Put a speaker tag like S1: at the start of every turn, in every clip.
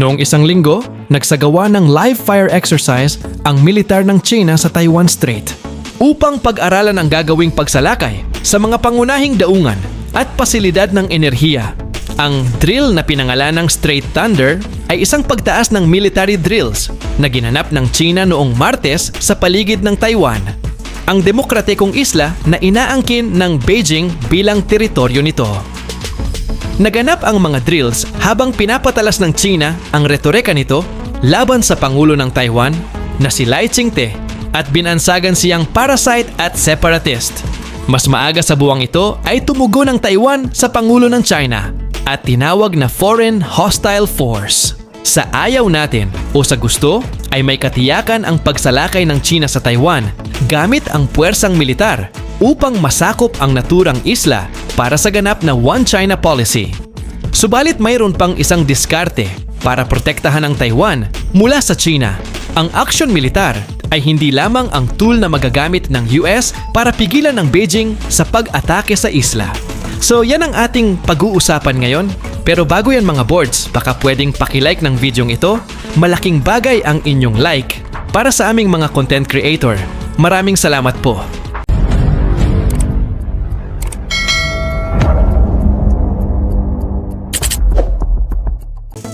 S1: Noong isang linggo, nagsagawa ng live fire exercise ang militar ng China sa Taiwan Strait upang pag-aralan ang gagawing pagsalakay sa mga pangunahing daungan at pasilidad ng enerhiya. Ang drill na pinangalan ng Straight Thunder ay isang pagtaas ng military drills na ginanap ng China noong Martes sa paligid ng Taiwan. Ang demokratikong isla na inaangkin ng Beijing bilang teritoryo nito. Naganap ang mga drills habang pinapatalas ng China ang retorika nito laban sa Pangulo ng Taiwan na si Lai Ching-te at binansagan siyang parasite at separatist. Mas maaga sa buwang ito ay tumugo ng Taiwan sa Pangulo ng China at tinawag na Foreign Hostile Force. Sa ayaw natin o sa gusto ay may katiyakan ang pagsalakay ng China sa Taiwan gamit ang puwersang militar upang masakop ang naturang isla para sa ganap na One China policy. Subalit mayroon pang isang diskarte para protektahan ang Taiwan mula sa China. Ang aksyon militar ay hindi lamang ang tool na magagamit ng US para pigilan ng Beijing sa pag-atake sa isla. So yan ang ating pag-uusapan ngayon. Pero bago yan mga boards, baka pwedeng pakilike ng videong ito. Malaking bagay ang inyong like para sa aming mga content creator. Maraming salamat po.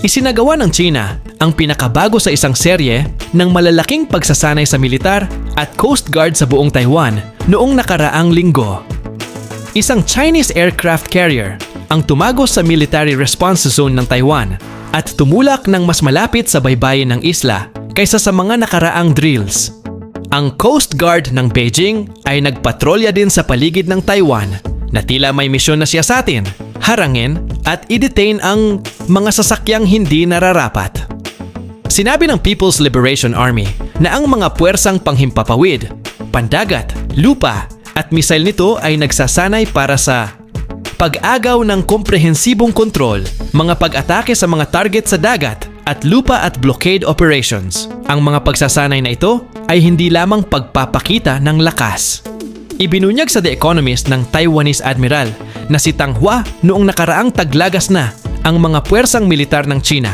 S1: Isinagawa ng China ang pinakabago sa isang serye ng malalaking pagsasanay sa militar at Coast Guard sa buong Taiwan noong nakaraang linggo. Isang Chinese aircraft carrier ang tumagos sa military response zone ng Taiwan at tumulak ng mas malapit sa baybayin ng isla kaysa sa mga nakaraang drills. Ang Coast Guard ng Beijing ay nagpatrolya din sa paligid ng Taiwan na tila may misyon na siya sa atin, harangin at i-detain ang mga sasakyang hindi nararapat. Sinabi ng People's Liberation Army na ang mga puwersang panghimpapawid, pandagat, lupa at misail nito ay nagsasanay para sa pag-agaw ng komprehensibong kontrol, mga pag-atake sa mga target sa dagat at lupa at blockade operations. Ang mga pagsasanay na ito ay hindi lamang pagpapakita ng lakas. Ibinunyag sa The Economist ng Taiwanese Admiral na si Tang Hua noong nakaraang taglagas na ang mga puwersang militar ng China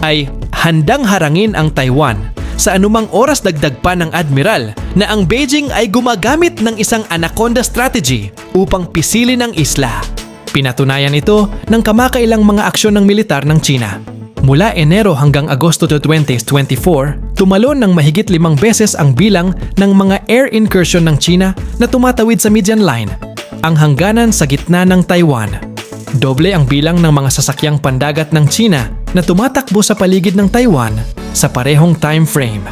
S1: ay handang harangin ang Taiwan sa anumang oras dagdag pa ng Admiral na ang Beijing ay gumagamit ng isang anaconda strategy upang pisilin ang isla. Pinatunayan ito ng kamakailang mga aksyon ng militar ng China. Mula Enero hanggang Agosto 2024, tumalon ng mahigit limang beses ang bilang ng mga air incursion ng China na tumatawid sa median line, ang hangganan sa gitna ng Taiwan. Doble ang bilang ng mga sasakyang pandagat ng China na tumatakbo sa paligid ng Taiwan sa parehong time frame.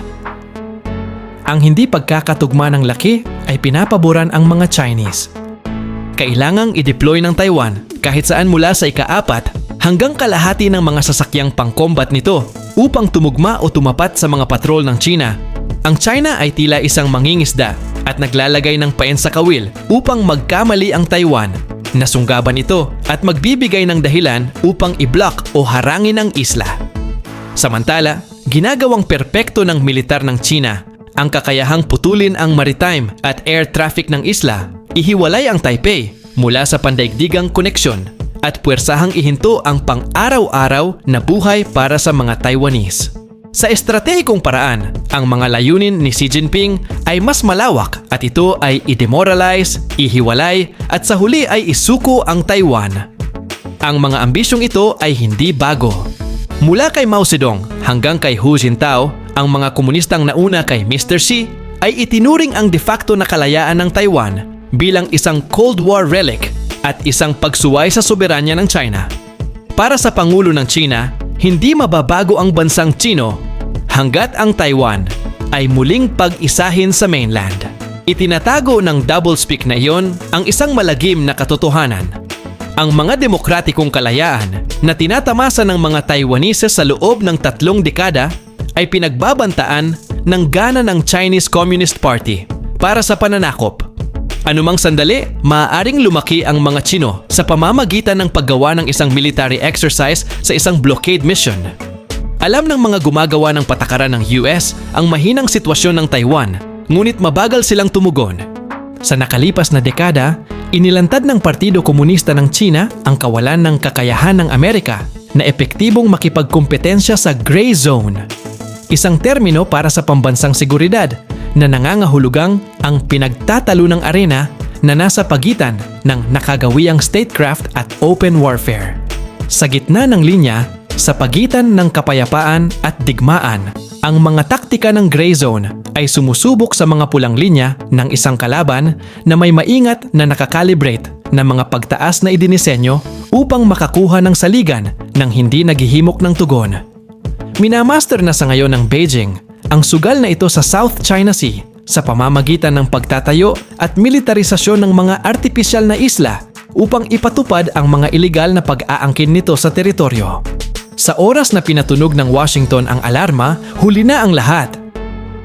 S1: Ang hindi pagkakatugma ng laki ay pinapaboran ang mga Chinese. Kailangang i-deploy ng Taiwan kahit saan mula sa ikaapat hanggang kalahati ng mga sasakyang pangkombat nito upang tumugma o tumapat sa mga patrol ng China. Ang China ay tila isang mangingisda at naglalagay ng pain sa kawil upang magkamali ang Taiwan. Nasunggaban ito at magbibigay ng dahilan upang i-block o harangin ang isla. Samantala, ginagawang perpekto ng militar ng China ang kakayahang putulin ang maritime at air traffic ng isla, ihiwalay ang Taipei mula sa pandaigdigang koneksyon at puwersahang ihinto ang pang-araw-araw na buhay para sa mga Taiwanese. Sa estratehikong paraan, ang mga layunin ni Xi Jinping ay mas malawak at ito ay i-demoralize, ihiwalay at sa huli ay isuko ang Taiwan. Ang mga ambisyong ito ay hindi bago. Mula kay Mao Zedong hanggang kay Hu Jintao, ang mga komunistang nauna kay Mr. Xi ay itinuring ang de facto na kalayaan ng Taiwan bilang isang Cold War relic at isang pagsuway sa soberanya ng China. Para sa Pangulo ng China, hindi mababago ang bansang Chino hanggat ang Taiwan ay muling pag-isahin sa mainland. Itinatago ng doublespeak na iyon ang isang malagim na katotohanan. Ang mga demokratikong kalayaan na tinatamasa ng mga Taiwanese sa loob ng tatlong dekada ay pinagbabantaan ng gana ng Chinese Communist Party para sa pananakop. Anumang sandali, maaaring lumaki ang mga Chino sa pamamagitan ng paggawa ng isang military exercise sa isang blockade mission. Alam ng mga gumagawa ng patakaran ng US ang mahinang sitwasyon ng Taiwan, ngunit mabagal silang tumugon. Sa nakalipas na dekada, inilantad ng Partido Komunista ng China ang kawalan ng kakayahan ng Amerika na epektibong makipagkumpetensya sa gray zone. Isang termino para sa pambansang seguridad na nangangahulugang ang pinagtatalo ng arena na nasa pagitan ng nakagawiang statecraft at open warfare. Sa gitna ng linya, sa pagitan ng kapayapaan at digmaan, ang mga taktika ng gray zone ay sumusubok sa mga pulang linya ng isang kalaban na may maingat na nakakalibrate ng mga pagtaas na idinisenyo upang makakuha ng saligan ng hindi naghihimok ng tugon. Minamaster na sa ngayon ng Beijing ang sugal na ito sa South China Sea sa pamamagitan ng pagtatayo at militarisasyon ng mga artipisyal na isla upang ipatupad ang mga ilegal na pag-aangkin nito sa teritoryo. Sa oras na pinatunog ng Washington ang alarma, huli na ang lahat.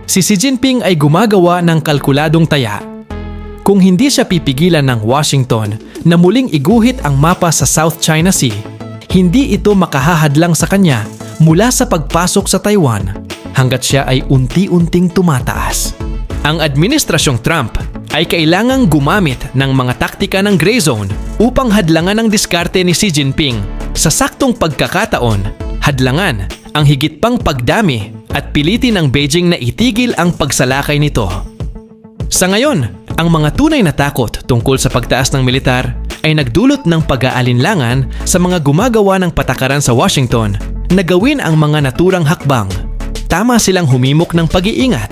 S1: Si Xi Jinping ay gumagawa ng kalkuladong taya. Kung hindi siya pipigilan ng Washington na muling iguhit ang mapa sa South China Sea, hindi ito makahahadlang sa kanya mula sa pagpasok sa Taiwan hanggat siya ay unti-unting tumataas. Ang administrasyong Trump ay kailangang gumamit ng mga taktika ng gray zone upang hadlangan ang diskarte ni Xi Jinping sa saktong pagkakataon, hadlangan ang higit pang pagdami at pilitin ng Beijing na itigil ang pagsalakay nito. Sa ngayon, ang mga tunay na takot tungkol sa pagtaas ng militar ay nagdulot ng pag-aalinlangan sa mga gumagawa ng patakaran sa Washington na gawin ang mga naturang hakbang. Tama silang humimok ng pag-iingat.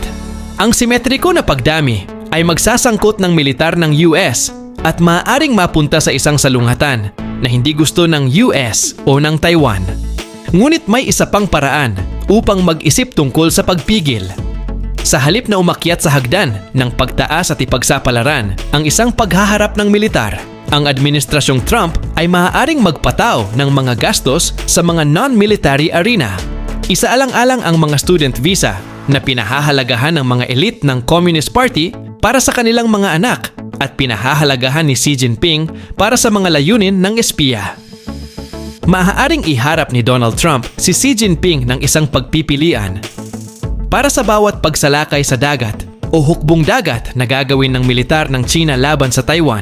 S1: Ang simetriko na pagdami ay magsasangkot ng militar ng US at maaaring mapunta sa isang salungatan na hindi gusto ng US o ng Taiwan. Ngunit may isa pang paraan upang mag-isip tungkol sa pagpigil. Sa halip na umakyat sa hagdan ng pagtaas at ipagsapalaran ang isang paghaharap ng militar, ang administrasyong Trump ay maaaring magpataw ng mga gastos sa mga non-military arena. Isaalang-alang ang mga student visa na pinahahalagahan ng mga elite ng Communist Party para sa kanilang mga anak at pinahahalagahan ni Xi Jinping para sa mga layunin ng espiya. Maaaring iharap ni Donald Trump si Xi Jinping ng isang pagpipilian. Para sa bawat pagsalakay sa dagat o hukbong dagat na gagawin ng militar ng China laban sa Taiwan,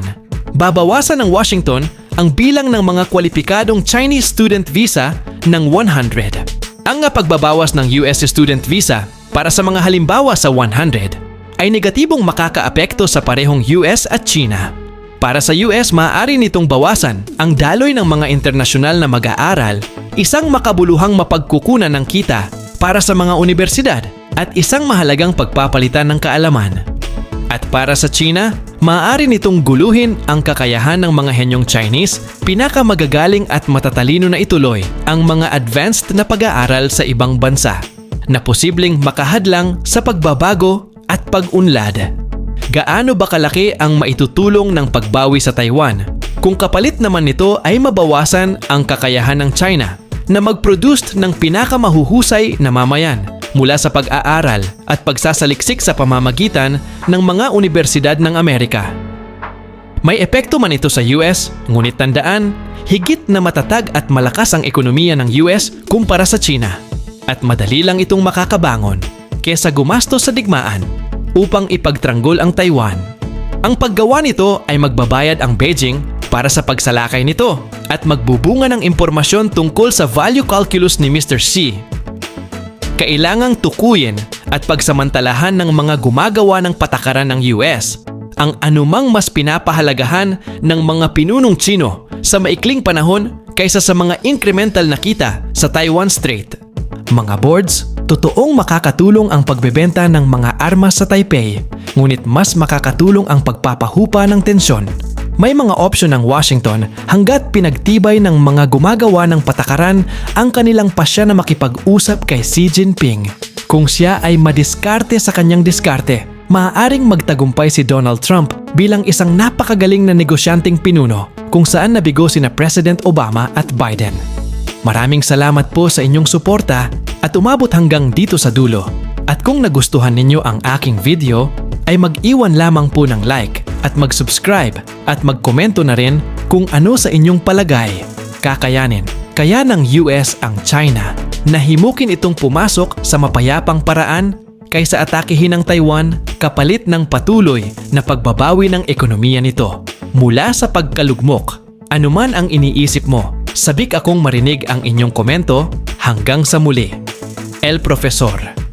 S1: babawasan ng Washington ang bilang ng mga kwalipikadong Chinese student visa ng 100. Ang pagbabawas ng US student visa para sa mga halimbawa sa 100 ay negatibong makakaapekto sa parehong US at China. Para sa US, maaari nitong bawasan ang daloy ng mga internasyonal na mag-aaral, isang makabuluhang mapagkukunan ng kita para sa mga universidad at isang mahalagang pagpapalitan ng kaalaman. At para sa China, maaari nitong guluhin ang kakayahan ng mga henyong Chinese pinakamagagaling at matatalino na ituloy ang mga advanced na pag-aaral sa ibang bansa na posibleng makahadlang sa pagbabago at pag-unlad. Gaano ba kalaki ang maitutulong ng pagbawi sa Taiwan kung kapalit naman nito ay mabawasan ang kakayahan ng China na mag-produce ng pinakamahuhusay na mamayan mula sa pag-aaral at pagsasaliksik sa pamamagitan ng mga universidad ng Amerika. May epekto man ito sa US, ngunit tandaan, higit na matatag at malakas ang ekonomiya ng US kumpara sa China. At madali lang itong makakabangon kesa gumastos sa digmaan upang ipagtranggol ang Taiwan. Ang paggawa nito ay magbabayad ang Beijing para sa pagsalakay nito at magbubunga ng impormasyon tungkol sa value calculus ni Mr. Xi. Kailangang tukuyin at pagsamantalahan ng mga gumagawa ng patakaran ng US ang anumang mas pinapahalagahan ng mga pinunong Chino sa maikling panahon kaysa sa mga incremental na kita sa Taiwan Strait. Mga boards, Totoong makakatulong ang pagbebenta ng mga armas sa Taipei, ngunit mas makakatulong ang pagpapahupa ng tensyon. May mga opsyon ng Washington hanggat pinagtibay ng mga gumagawa ng patakaran ang kanilang pasya na makipag-usap kay Xi Jinping. Kung siya ay madiskarte sa kanyang diskarte, maaaring magtagumpay si Donald Trump bilang isang napakagaling na negosyanteng pinuno kung saan nabigo sina President Obama at Biden. Maraming salamat po sa inyong suporta at umabot hanggang dito sa dulo. At kung nagustuhan ninyo ang aking video, ay mag-iwan lamang po ng like at mag-subscribe at magkomento na rin kung ano sa inyong palagay. Kakayanin, kaya ng US ang China na himukin itong pumasok sa mapayapang paraan kaysa atakihin ng Taiwan kapalit ng patuloy na pagbabawi ng ekonomiya nito mula sa pagkalugmok. Anuman ang iniisip mo, Sabik akong marinig ang inyong komento hanggang sa muli. El Profesor